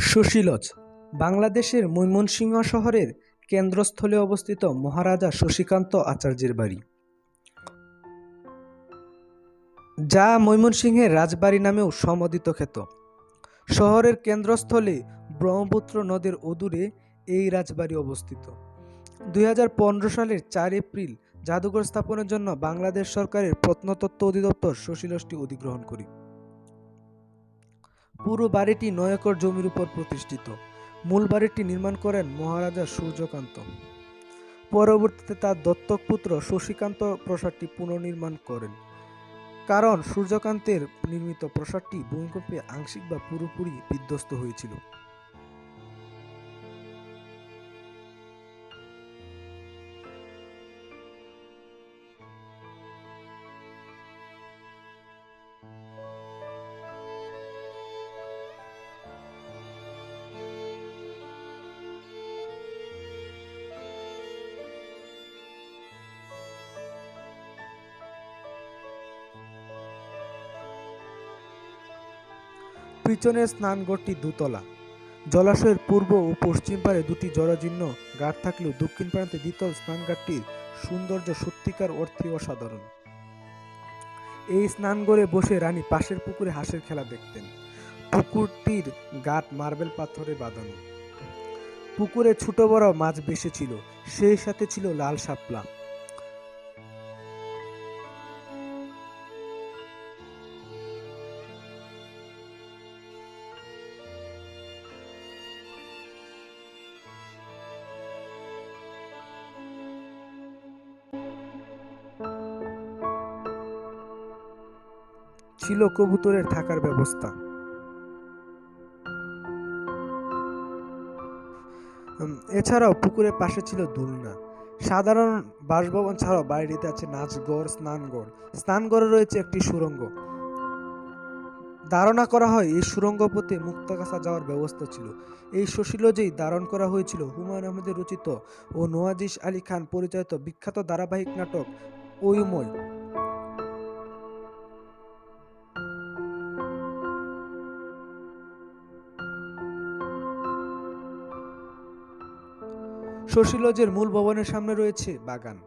সুশীলজ, বাংলাদেশের ময়মনসিংহ শহরের কেন্দ্রস্থলে অবস্থিত মহারাজা শশীকান্ত আচার্যের বাড়ি। যা ময়মনসিংহের রাজবাড়ি নামেও সমদিত খ্যাত। শহরের কেন্দ্রস্থলে ব্রহ্মপুত্র নদের অদূরে এই রাজবাড়ি অবস্থিত। দুই হাজার পনেরো সালের চার এপ্রিল জাদুঘর স্থাপনের জন্য বাংলাদেশ সরকারের প্রত্নতত্ত্ব অধিদপ্তর সুশীলজটি অধিগ্রহণ করি। পুরো বাড়িটি নয় একর জমির উপর প্রতিষ্ঠিত। মূল বাড়িটি নির্মাণ করেন মহারাজা সূর্যকান্ত। পরবর্তীতে তার দত্তক পুত্র শশীকান্ত প্রাসাদটি পুনর্নির্মাণ করেন। কারণ সূর্যকান্তের নির্মিত প্রাসাদটি ভূমিকম্পে আংশিক বা পুরোপুরি বিধ্বস্ত হয়েছিল। পিছনের স্নানঘরটি দুতলা। জলাশয়ের পূর্ব ও পশ্চিম পারে দুটি জরাজীর্ণ ঘাট থাকলেও দক্ষিণ প্রান্তে দ্বিতল স্নানঘাটটির সৌন্দর্য সত্যিকার অর্থে অসাধারণ। এই স্নানঘরে বসে রানী পাশের পুকুরে হাঁসের খেলা দেখতেন। পুকুরটির ঘাট মার্বেল পাথরে বাঁধানো। পুকুরে ছোট বড় মাছ বেশি ছিল, সেই সাথে ছিল লাল শাপলা। ছিল কবুতরের থাকার ব্যবস্থা। এছাড়াও পুকুরের পাশে ছিল দুলনা। সাধারণ বাসভবন ছাড়াও বাড়িটিতে আছে নাচঘর, স্নানঘর। স্নানঘরে রয়েছে একটি সুড়ঙ্গ ধারণা করা হয় এই সুড়ঙ্গ পথে মুক্তাগাছা যাওয়ার ব্যবস্থা ছিল। এই সুশীলজেই ধারণ করা হয়েছিল হুমায়ুন আহমেদের রচিত ও নওয়াজিস আলী খান পরিচালিত বিখ্যাত ধারাবাহিক নাটক ওয়ুময় শশী লজের মূল ভবনের সামনে রয়েছে বাগান।